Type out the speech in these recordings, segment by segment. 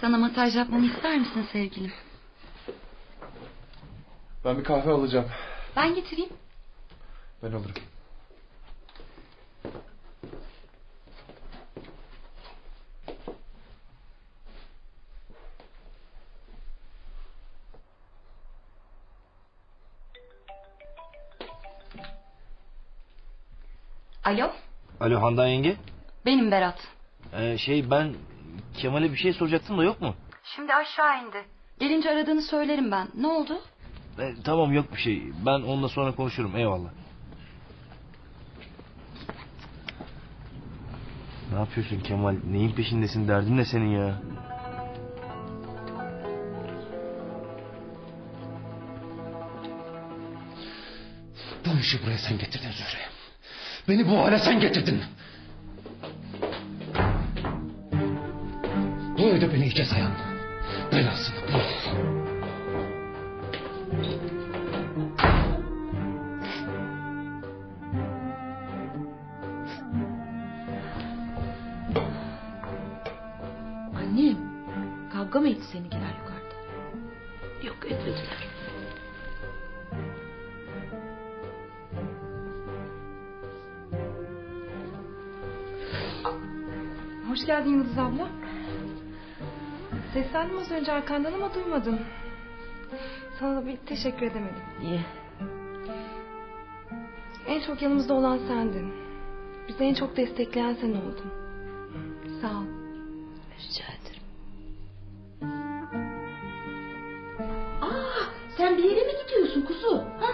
Sana masaj yapmamı ister misin sevgilim? Ben bir kahve alacağım. Ben getireyim. Ben alırım. Alo, Alo Handan yenge. benim Berat. Ee, şey ben Kemal'e bir şey soracaktım da yok mu? Şimdi aşağı indi. Gelince aradığını söylerim ben. Ne oldu? Ee, tamam yok bir şey. Ben onunla sonra konuşurum eyvallah. Ne yapıyorsun Kemal? Neyin peşindesin? Derdin ne senin ya? Bu işi buraya sen getirdin Zühre. Beni bu hale sen getirdin. Evde beni iyice sayan. Belasını bul. Az önce arkandan ama duymadım. Sana da bir teşekkür edemedim. Niye? En çok yanımızda olan sendin. Bizi en çok destekleyen sen oldun. Sağ ol. Rica ederim. Aa, sen bir yere mi gidiyorsun kuzu? Ha?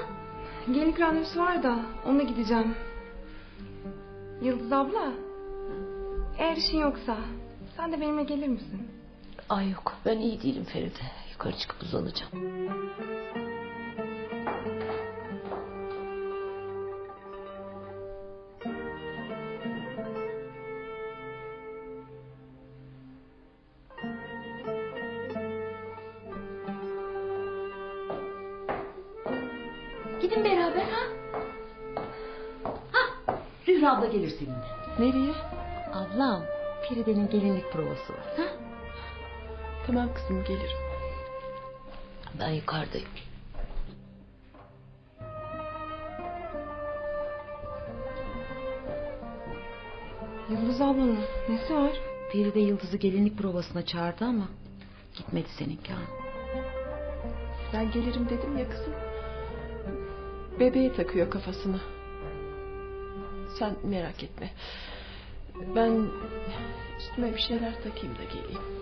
Gelinlik randevusu var da onunla gideceğim. Yıldız abla. Eğer işin yoksa sen de benimle gelir misin? Ay yok, ben iyi değilim Feride. Yukarı çıkıp uzanacağım. Gidin beraber ha? Ha, Zühre abla gelir seninle. Nereye? Ablam, Feride'nin gelinlik provası var. Ha? Tamam kızım gelirim. Ben yukarıdayım. Yıldız ablanın nesi var? Feride Yıldız'ı gelinlik provasına çağırdı ama gitmedi seninki ha. Ben gelirim dedim ya kızım. Bebeği takıyor kafasına. Sen merak etme. Ben üstüme bir şeyler takayım da geleyim.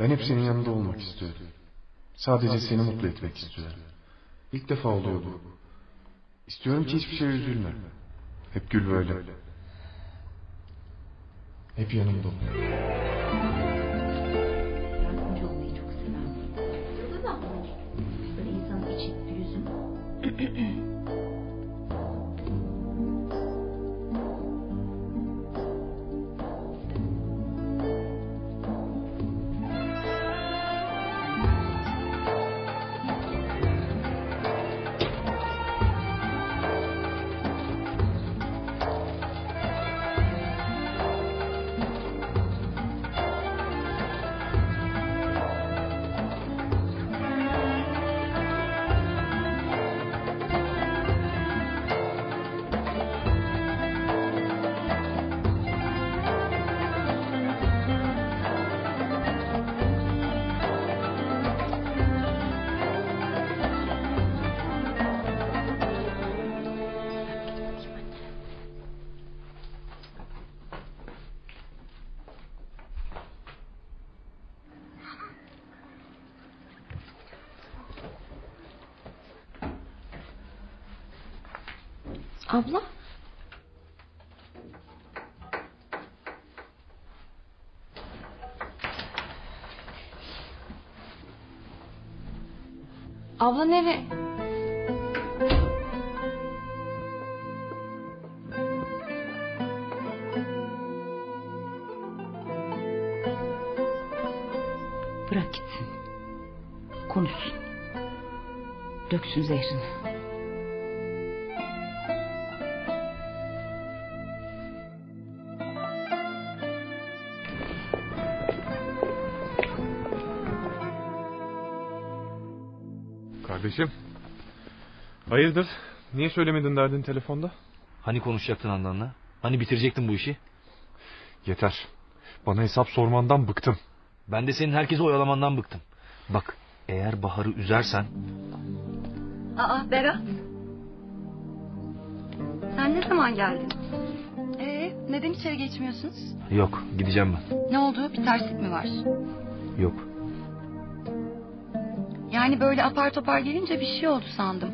Ben hep senin yanında olmak istiyorum. Sadece seni mutlu etmek istiyorum. İlk defa oluyor bu. İstiyorum ki hiçbir şey üzülme. Hep gül böyle. Hep yanımda ol. Abla? Ablan evi. Bırak gitsin. Konuşsun. Döksün zehrini. Kardeşim. Hayırdır? Niye söylemedin derdin telefonda? Hani konuşacaktın Handan'la? Hani bitirecektin bu işi? Yeter. Bana hesap sormandan bıktım. Ben de senin herkesi oyalamandan bıktım. Bak eğer Bahar'ı üzersen Aa Berat. Sen ne zaman geldin? Ee, neden içeri geçmiyorsunuz? yok gideceğim ben. Ne oldu? Bir terslik mi var? Yok. Yani böyle apar topar gelince bir şey oldu sandım.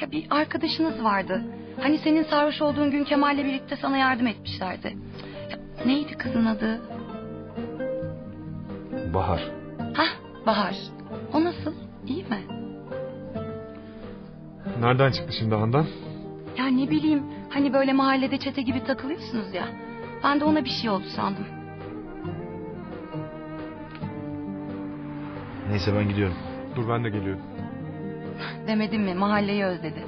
Ya bir arkadaşınız vardı. Hani senin sarhoş olduğun gün Kemal'le birlikte sana yardım etmişlerdi. Ya, neydi kızın adı? Bahar. Hah Bahar. O nasıl? İyi mi? Nereden çıktı şimdi Handan? Ya ne bileyim hani böyle mahallede çete gibi takılıyorsunuz ya. Ben de ona bir şey oldu sandım. Neyse ben gidiyorum. Dur ben de geliyorum. Demedim mi mahalleyi özledi.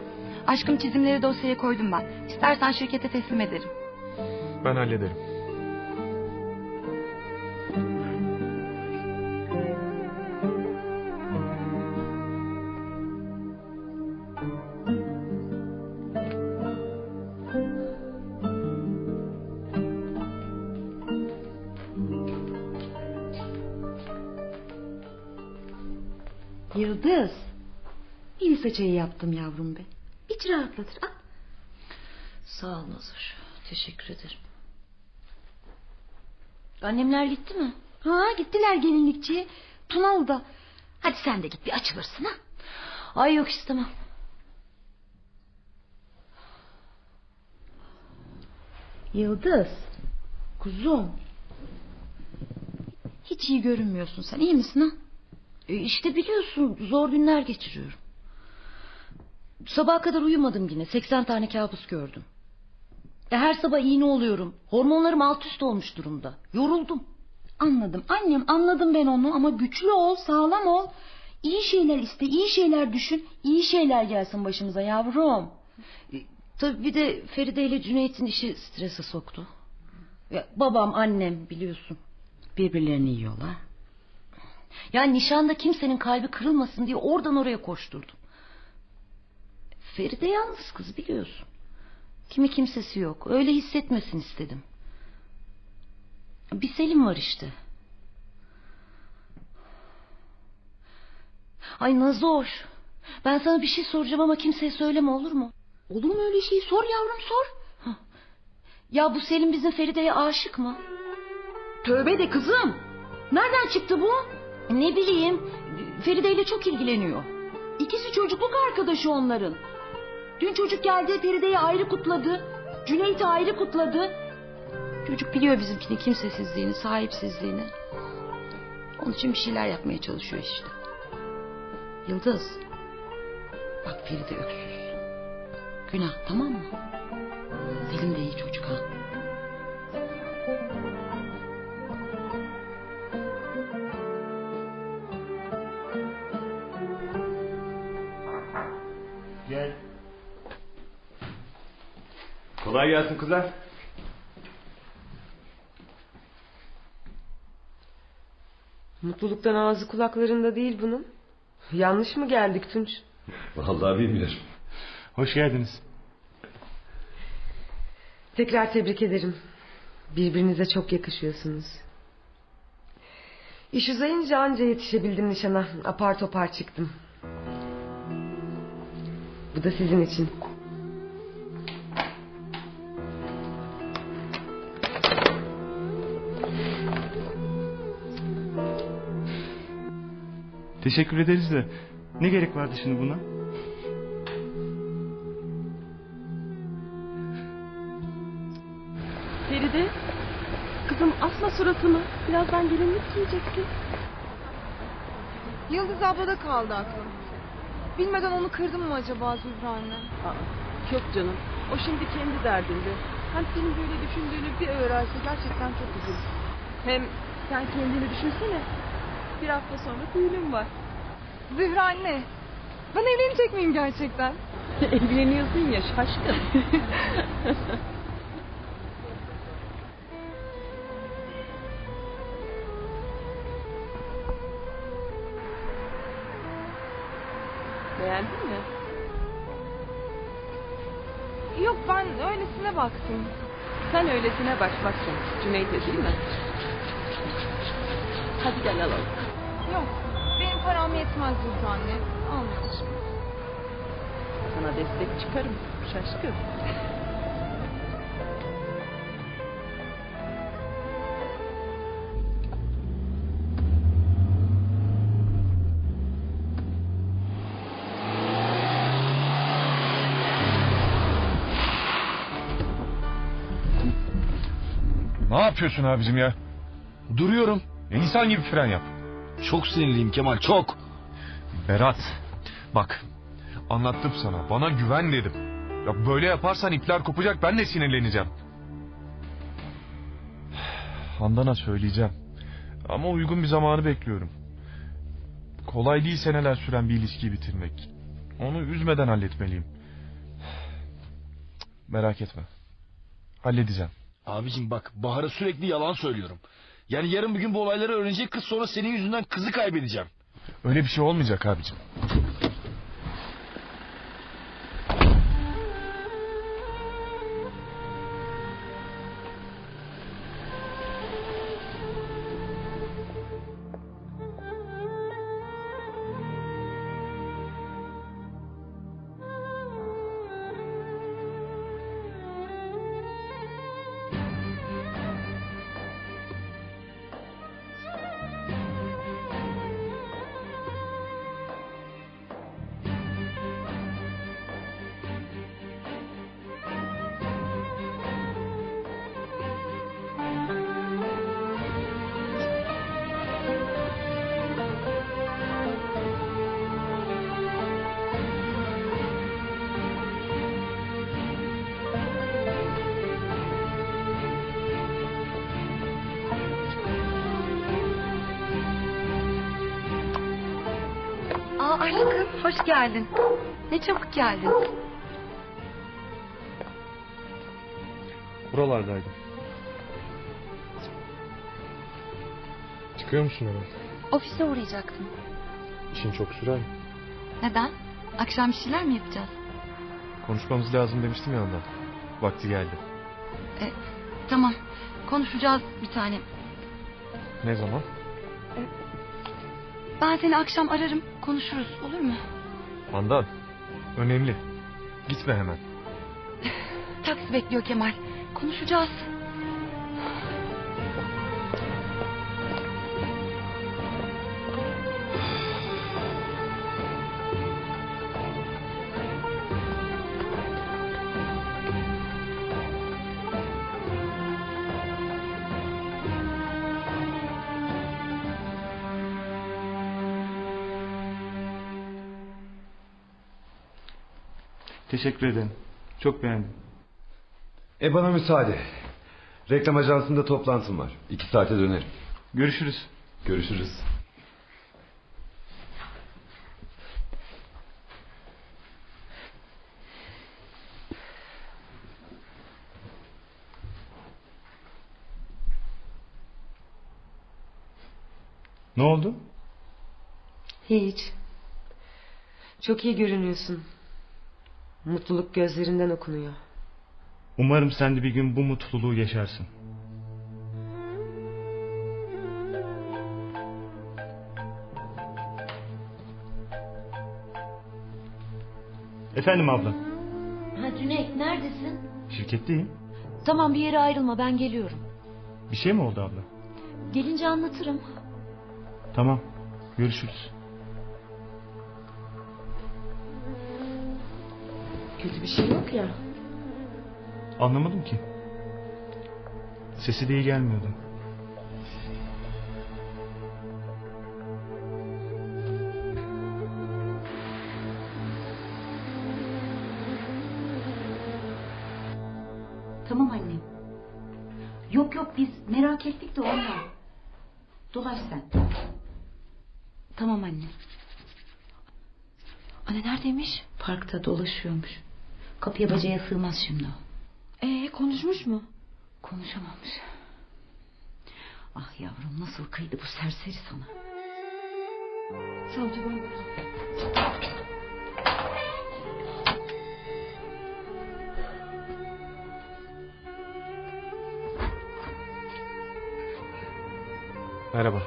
Aşkım çizimleri dosyaya koydum ben. İstersen şirkete teslim ederim. Ben hallederim. Yıldız. Melisa çayı yaptım yavrum be. İç rahatlatır. Al. Sağ ol Nazır. Teşekkür ederim. Annemler gitti mi? Ha gittiler gelinlikçiye. Tunalı da. Hadi sen de git bir açılırsın ha. Ay yok istemem. Yıldız. Kuzum. Hiç iyi görünmüyorsun sen. İyi misin ha? E işte biliyorsun zor günler geçiriyorum. Sabaha kadar uyumadım yine. 80 tane kabus gördüm. E her sabah iğne oluyorum. Hormonlarım alt üst olmuş durumda. Yoruldum. Anladım. Annem anladım ben onu ama güçlü ol, sağlam ol. İyi şeyler iste, iyi şeyler düşün. iyi şeyler gelsin başımıza yavrum. E, tabii bir de Feride ile Cüneyt'in işi strese soktu. Ya, babam annem biliyorsun. Birbirlerini yiyorlar. Ya nişanda kimsenin kalbi kırılmasın diye oradan oraya koşturdum. Feride yalnız kız biliyorsun. Kimi kimsesi yok. Öyle hissetmesin istedim. Bir Selim var işte. Ay Nazoş. Ben sana bir şey soracağım ama kimseye söyleme olur mu? Olur mu öyle şey? Sor yavrum sor. Ya bu Selim bizim Feride'ye aşık mı? Tövbe de kızım. Nereden çıktı bu? Ne bileyim. Feride ile çok ilgileniyor. İkisi çocukluk arkadaşı onların. Dün çocuk geldi Feride'yi ayrı kutladı. Cüneyt'i ayrı kutladı. Çocuk biliyor bizimkinin kimsesizliğini, sahipsizliğini. Onun için bir şeyler yapmaya çalışıyor işte. Yıldız. Bak Feride öksüz. Günah tamam mı? Selim de iyi çocuk ha. Kolay gelsin kızlar. Mutluluktan ağzı kulaklarında değil bunun. Yanlış mı geldik Tunç? Vallahi bilmiyorum. Hoş geldiniz. Tekrar tebrik ederim. Birbirinize çok yakışıyorsunuz. İş uzayınca anca yetişebildim nişana. Apar topar çıktım. Bu da sizin için. Teşekkür ederiz de ne gerek vardı şimdi buna? Feride, kızım asma suratını. Birazdan gelinlik giyeceksin. Yıldız ablada kaldı aklım. bilmeden onu kırdım mı acaba Zühre anne? Aa, yok canım. O şimdi kendi derdinde. Hem senin böyle düşündüğünü bir öğrense gerçekten çok üzülür. Hem sen kendini düşünsene. Bir hafta sonra düğünün var. Zühre anne, ben evlenecek miyim gerçekten? Evleniyorsun ya şaşkın. Beğendin mi? Yok ben öylesine baktım. Sen öylesine başmazsın. Cüneyt'e değil mi? Hadi gel alalım. Yok, benim param yetmez Zühre anne. Almayalım şimdi. Sana destek çıkarım. Şaşkın. Ne yapıyorsun abicim ya? Duruyorum. ya insan gibi fren yap. Çok sinirliyim Kemal çok. Berat bak anlattım sana bana güven dedim. Ya böyle yaparsan ipler kopacak ben de sinirleneceğim. Handan'a söyleyeceğim. Ama uygun bir zamanı bekliyorum. Kolay değil seneler süren bir ilişkiyi bitirmek. Onu üzmeden halletmeliyim. Merak etme. Halledeceğim. Abicim bak Bahar'a sürekli yalan söylüyorum. Yani yarın bir gün bu olayları öğrenecek kız sonra senin yüzünden kızı kaybedeceğim. Öyle bir şey olmayacak abicim. Aşkım hoş geldin. Ne çabuk geldin. Buralardaydım. Çıkıyor musun hemen? Ofise uğrayacaktım. İşin çok sürer mi? Neden? Akşam bir şeyler mi yapacağız? Konuşmamız lazım demiştim ya ondan. Vakti geldi. Tamam. Konuşacağız bir tane. Ne zaman? Ben seni akşam ararım. Konuşuruz olur mu? Handan. Önemli. Gitme hemen. Taksi bekliyor Kemal. Konuşacağız. Teşekkür ederim. Çok beğendim. E bana müsaade. Reklam ajansında toplantım var. İki saate dönerim. Görüşürüz. Görüşürüz. Ne oldu? Hiç. Çok iyi görünüyorsun. Mutluluk gözlerinden okunuyor. Umarım sen de bir gün bu mutluluğu yaşarsın. Efendim abla. Ha Cüneyt neredesin? Şirketteyim. Tamam bir yere ayrılma ben geliyorum. Bir şey mi oldu abla? Gelince anlatırım. Tamam. Görüşürüz. Kötü bir şey yok ya. Anlamadım ki. Sesi de iyi gelmiyordu. Tamam annem. Yok yok biz merak ettik de ondan. Dolaş sen. Tamam anne. Anne neredeymiş? Parkta dolaşıyormuş. Kapıya bacaya sığmaz şimdi o. Ee konuşmuş mu? Konuşamamış. Ah yavrum nasıl kıydı bu serseri sana. Savcı ben Merhaba.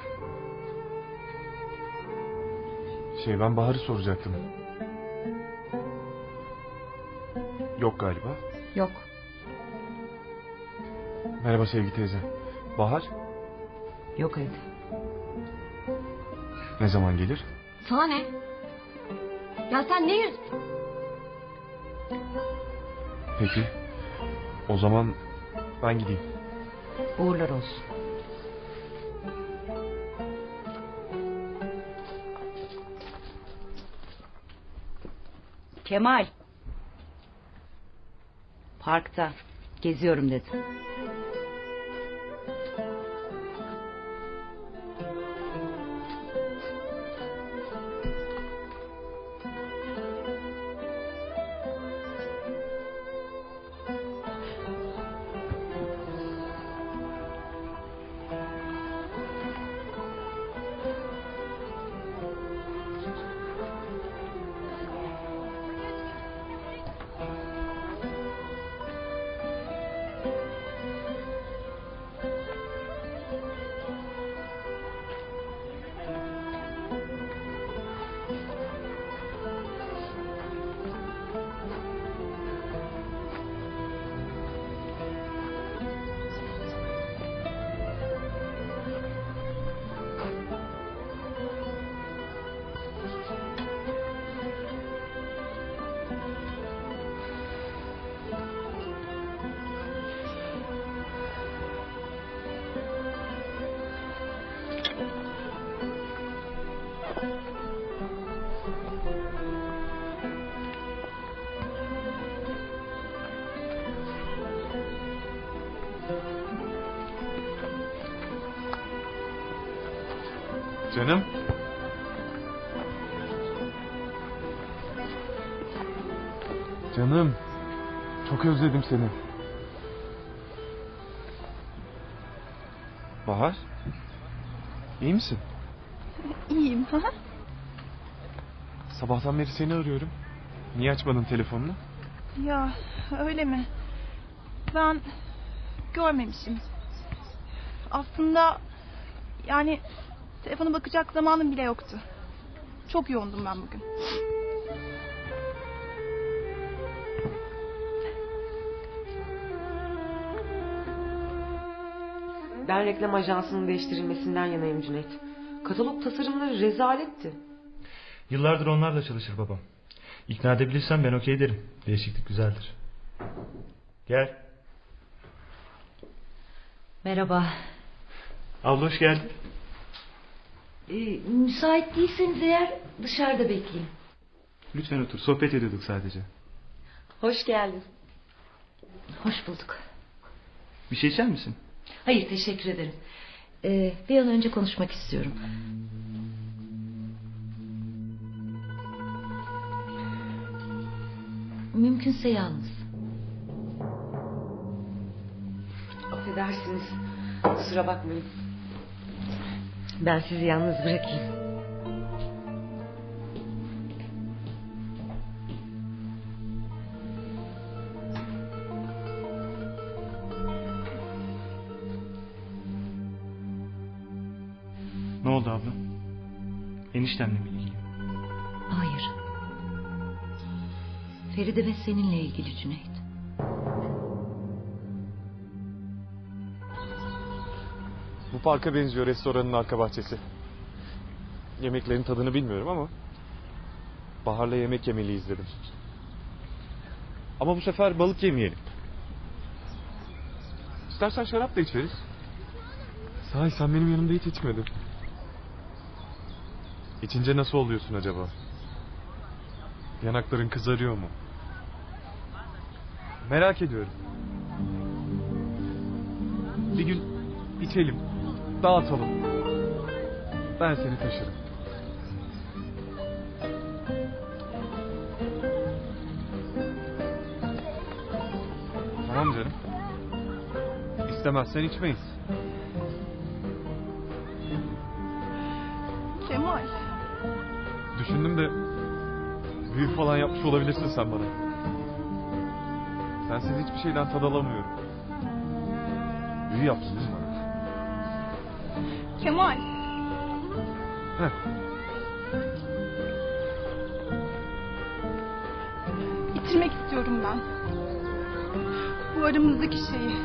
Şey ben Bahar'ı soracaktım. Yok galiba. Yok. Merhaba Sevgi teyze. Bahar Yok evde. ne zaman gelir? Sana ne? Ya sen ne yüz... Peki. O zaman ben gideyim. Uğurlar olsun. Kemal. Parkta geziyorum dedi. Canım. Çok özledim seni. Bahar. İyi misin? İyiyim. ha? Sabahtan beri seni arıyorum. Niye açmadın telefonunu? ya öyle mi? Ben görmemişim. Aslında yani telefona bakacak zamanım bile yoktu. Çok yoğundum ben bugün. Ben reklam ajansının değiştirilmesinden yanayım Cüneyt. Katalog tasarımları rezaletti. Yıllardır onlarla çalışır babam. İkna edebilirsen ben okey derim. Değişiklik güzeldir. Gel. Merhaba. Abla hoş geldin. Ee, müsait değilseniz eğer dışarıda bekleyin. Lütfen otur. Sohbet ediyorduk sadece. Hoş geldin. Hoş bulduk. Bir şey içer misin? Hayır teşekkür ederim. Ee, bir an önce konuşmak istiyorum. Mümkünse yalnız. Affedersiniz. Kusura bakmayın. Ben sizi yalnız bırakayım. Oldu abla? Eniştemle mi ilgili? Hayır. Feride ve seninle ilgili Cüneyt. Bu parka benziyor restoranın arka bahçesi. Yemeklerin tadını bilmiyorum ama... Bahar'la yemek yemeliyiz dedim. Ama bu sefer balık yemeyelim. İstersen şarap da içeriz. Sahi sen benim yanımda hiç içmedin. İçince nasıl oluyorsun acaba? Yanakların kızarıyor mu? Merak ediyorum. Bir gün içelim, dağıtalım. Ben seni taşırım. Tamam canım. İstemezsen içmeyiz. Düşündüm de büyü falan yapmış olabilirsin sen bana. Sensiz hiçbir şeyden tad alamıyorum. Büyü yaptın değil mi bana? Kemal. Heh. Bitirmek istiyorum ben. Bu aramızdaki şeyi.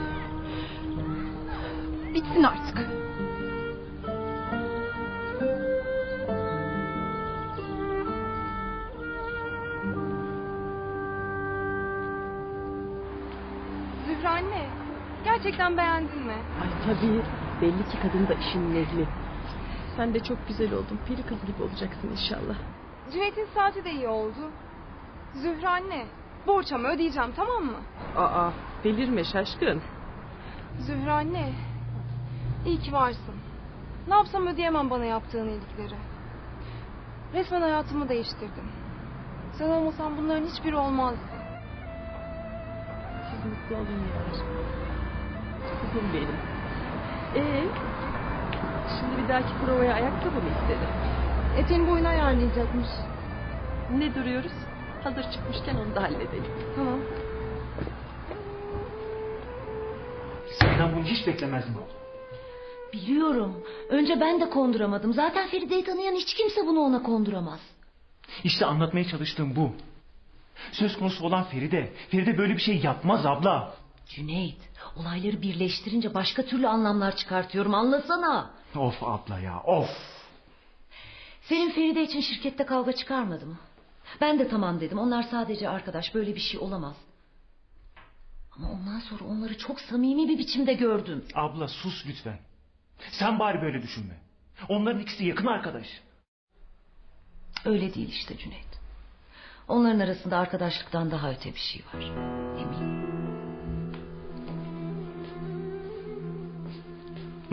Bitsin artık. Gerçekten beğendin mi? Ay tabii. Belli ki kadın da işinin ehli. Sen de çok güzel oldun. Peri kız gibi olacaksın inşallah. Cüneyt'in saati de iyi oldu. Zühre anne, borçamı ödeyeceğim tamam mı? Aa, delirme şaşkın. Zühre anne, iyi ki varsın. Ne yapsam ödeyemem bana yaptığın iyilikleri. Resmen hayatımı değiştirdin. Sen olmasan bunların hiçbiri olmazdı. Siz mutlu olun ya. Kızım benim. Ee, şimdi bir dahaki provaya ayakkabı mı istedi? Eteğin boyunu ayarlayacakmış. Ne duruyoruz? Hazır çıkmışken onu da halledelim. Tamam. Senden bunu hiç beklemezdim abla. Biliyorum. Önce ben de konduramadım. Zaten Feride'yi tanıyan hiç kimse bunu ona konduramaz. İşte anlatmaya çalıştığım bu. Söz konusu olan Feride. Feride böyle bir şey yapmaz abla. Cüneyt, olayları birleştirince başka türlü anlamlar çıkartıyorum. Anlasana. Of abla ya of. Senin Feride için şirkette kavga çıkarmadı mı? Ben de tamam dedim. Onlar sadece arkadaş. Böyle bir şey olamaz. Ama ondan sonra onları çok samimi bir biçimde gördüm. Abla sus lütfen. Sen bari böyle düşünme. Onların ikisi yakın arkadaş. Öyle değil işte Cüneyt. Onların arasında arkadaşlıktan daha öte bir şey var. Eminim.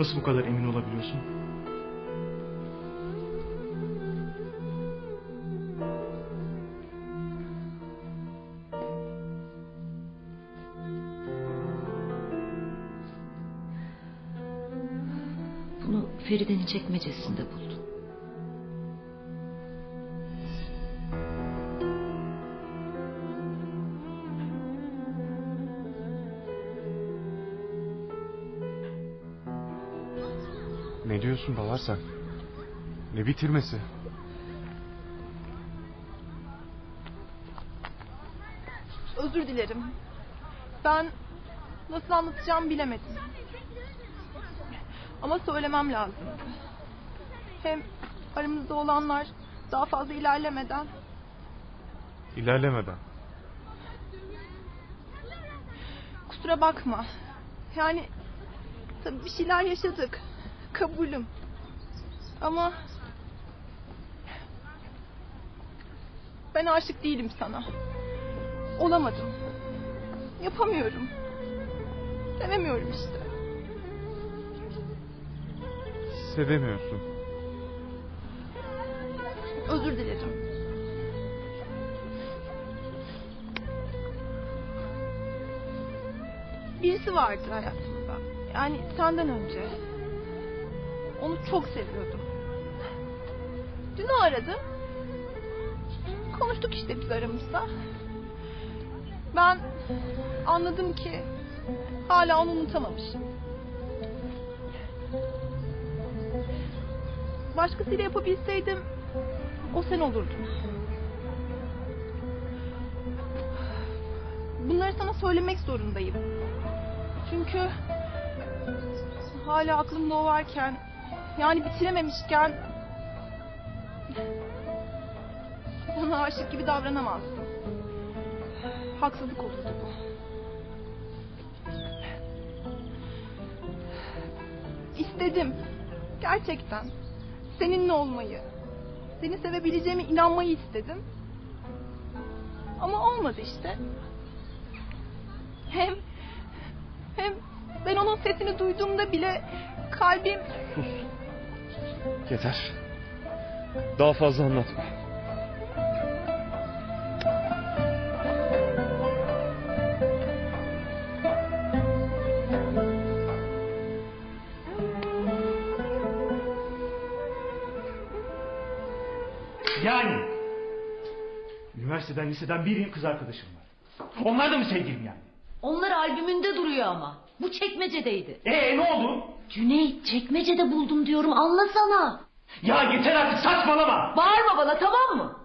Nasıl bu kadar emin olabiliyorsun? Bunu Feride'nin çekmecesinde buldum. Bahar sen? Ne bitirmesi? Özür dilerim. Ben nasıl anlatacağımı bilemedim. Ama söylemem lazım. Hem aramızda olanlar daha fazla ilerlemeden İlerlemeden. kusura bakma. Yani tabii bir şeyler yaşadık. Kabulüm. Ama ben aşık değilim sana. Olamadım. Yapamıyorum. Sevemiyorum işte. Sevemiyorsun. Özür dilerim. Birisi vardı hayatımda. Yani senden önce. Onu çok seviyordum. Dün o aradı. Konuştuk işte biz aramızda. Ben anladım ki hala onu unutamamışım. Başkasıyla yapabilseydim o sen olurdun. Bunları sana söylemek zorundayım. Çünkü hala aklımda o varken yani bitirememişken ona aşık gibi davranamazdım. Haksızlık olurdu bu. İstedim. Gerçekten. Seninle olmayı. Seni sevebileceğime inanmayı istedim. Ama olmadı işte. Hem hem Ben onun sesini duyduğumda bile kalbim... Sus. Yeter. Daha fazla anlatma. Yani. Üniversiteden liseden bir kız arkadaşım var. Onlar da mı sevgilim yani? Onlar albümünde duruyor ama. Bu çekmecedeydi. Ee ne oldu? Cüneyt çekmecede buldum diyorum anlasana. Ya yeter artık saçmalama. Bağırma bana tamam mı?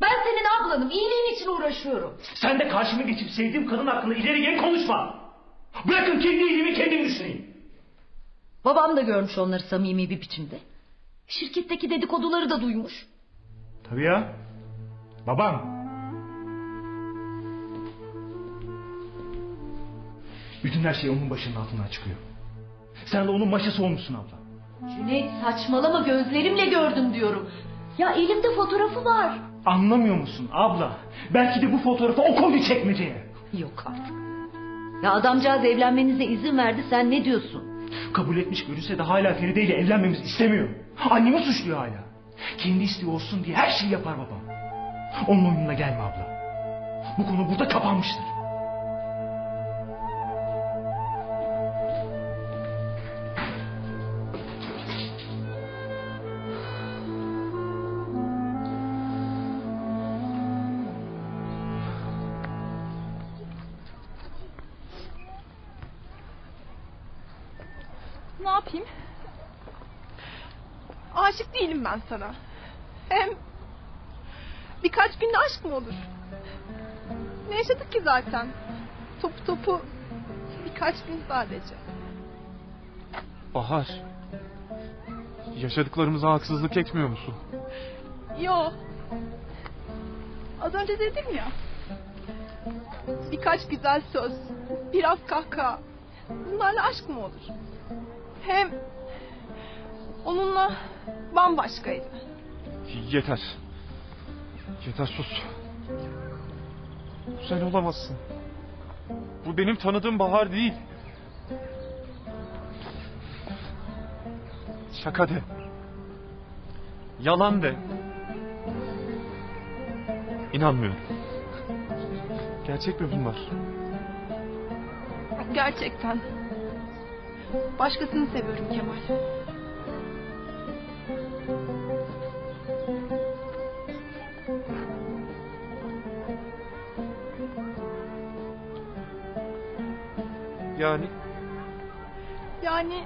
Ben senin ablanım. iyiliğin için uğraşıyorum. Sen de karşıma geçip sevdiğim kadın hakkında ileri geri konuşma. Bırakın kendi iyiliğimi kendim düşüneyim. Babam da görmüş onları samimi bir biçimde. Şirketteki dedikoduları da duymuş. Tabii ya. Babam. Bütün her şey onun başının altından çıkıyor. Sen de onun maşası olmuşsun abla. Cüneyt saçmalama gözlerimle gördüm diyorum. Ya elimde fotoğrafı var. Anlamıyor musun abla? Belki de bu fotoğrafı o koydu çekmeceye. Yok artık. Ya adamcağız evlenmenize izin verdi sen ne diyorsun? Kabul etmiş görünse de hala Feride ile evlenmemizi istemiyor. Annemi suçluyor hala. Kendi isteği olsun diye her şeyi yapar babam. Onun oyununa gelme abla. Bu konu burada kapanmıştır. Aşık değilim ben sana. Hem birkaç günde aşk mı olur? Ne yaşadık ki zaten? Topu topu birkaç gün sadece. Bahar. Yaşadıklarımıza haksızlık etmiyor musun? Yo. Az önce dedim ya. Birkaç güzel söz, biraz kahkaha. Bunlarla aşk mı olur? Hem onunla bambaşkaydı. Yeter. Yeter sus. Sen olamazsın. Bu benim tanıdığım Bahar değil. Şaka de. Yalan de. İnanmıyorum. Gerçek mi bunlar? Gerçekten. Başkasını seviyorum Kemal. Yani? Yani...